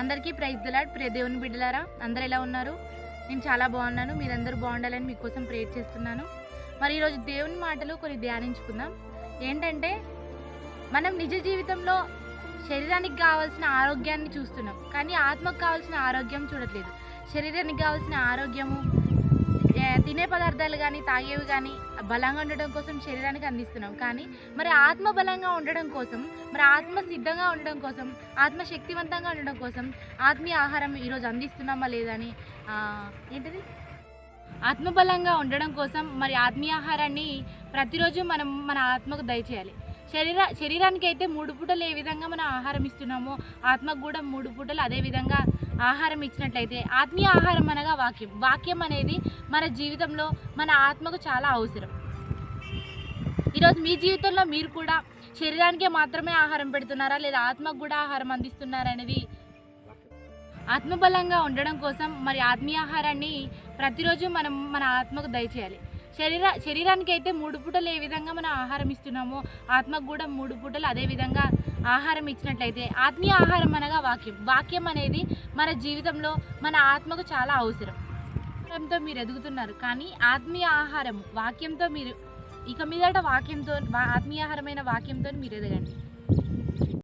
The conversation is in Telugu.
అందరికీ ప్రైజ్ దిలాడ్ ప్రే దేవుని బిడ్డలారా అందరు ఎలా ఉన్నారు? నేను చాలా బాగున్నాను. మీరందరూ బాగుండాలని మీకోసం ప్రేర్ చేస్తున్నాను. మరి ఈరోజు దేవుని మాటలు కొన్ని ధ్యానించుకుందాం. ఏంటంటే మనం నిజ జీవితంలో శరీరానికి కావాల్సిన ఆరోగ్యాన్ని చూస్తున్నాం. కానీ ఆత్మకు కావాల్సిన ఆరోగ్యం చూడట్లేదు. శరీరానికి కావాల్సిన ఆరోగ్యము తినే పదార్థాలు కానీ తాగేవి కానీ బలంగా ఉండడం కోసం శరీరానికి అందిస్తున్నాం. కానీ మరి ఆత్మ బలంగా ఉండడం కోసం మరి ఆత్మ సిద్ధంగా ఉండడం కోసం ఆత్మ శక్తివంతంగా ఉండడం కోసం ఆత్మీయ ఆహారం ఈరోజు అందిస్తున్నామా లేదని ఏంటిది? ఆత్మబలంగా ఉండడం కోసం మరి ఆత్మీయ ఆహారాన్ని ప్రతిరోజు మనం మన ఆత్మకు దయచేయాలి. శరీర శరీరానికి అయితే మూడు పూటలు ఏ విధంగా మనం ఆహారం ఇస్తున్నామో ఆత్మకు కూడా మూడు పూటలు అదే విధంగా ఆహారం ఇచ్చినట్లయితే ఆత్మీయ ఆహారం అనగా వాక్యం. వాక్యం అనేది మన జీవితంలో మన ఆత్మకు చాలా అవసరం. ఈరోజు మీ జీవితంలో మీరు కూడా శరీరానికే మాత్రమే ఆహారం పెడుతున్నారా? లేదా ఆత్మకు కూడా ఆహారం అందిస్తున్నారా అనేది ఆత్మబలంగా ఉండడం కోసం మరి ఆత్మీయ ఆహారాన్ని ప్రతిరోజు మనం మన ఆత్మకు దయచేయాలి. శరీర శరీరానికి అయితే మూడు పూటలు ఏ విధంగా మనం ఆహారం ఇస్తున్నామో ఆత్మకు కూడా మూడు పూటలు అదే విధంగా ఆహారం ఇచ్చినట్లయితే ఆత్మీయ ఆహారం అనగా వాక్యం. వాక్యం అనేది మన జీవితంలో మన ఆత్మకు చాలా అవసరం. ఆహారంతో మీరు ఎదుగుతున్నారు కానీ ఆత్మీయ ఆహారం వాక్యంతో మీరు ఇక మీదట వాక్యంతో ఆత్మీయాహారమైన ఆత్మీయ ఆహారమైన వాక్యంతో మీరు ఎదగండి.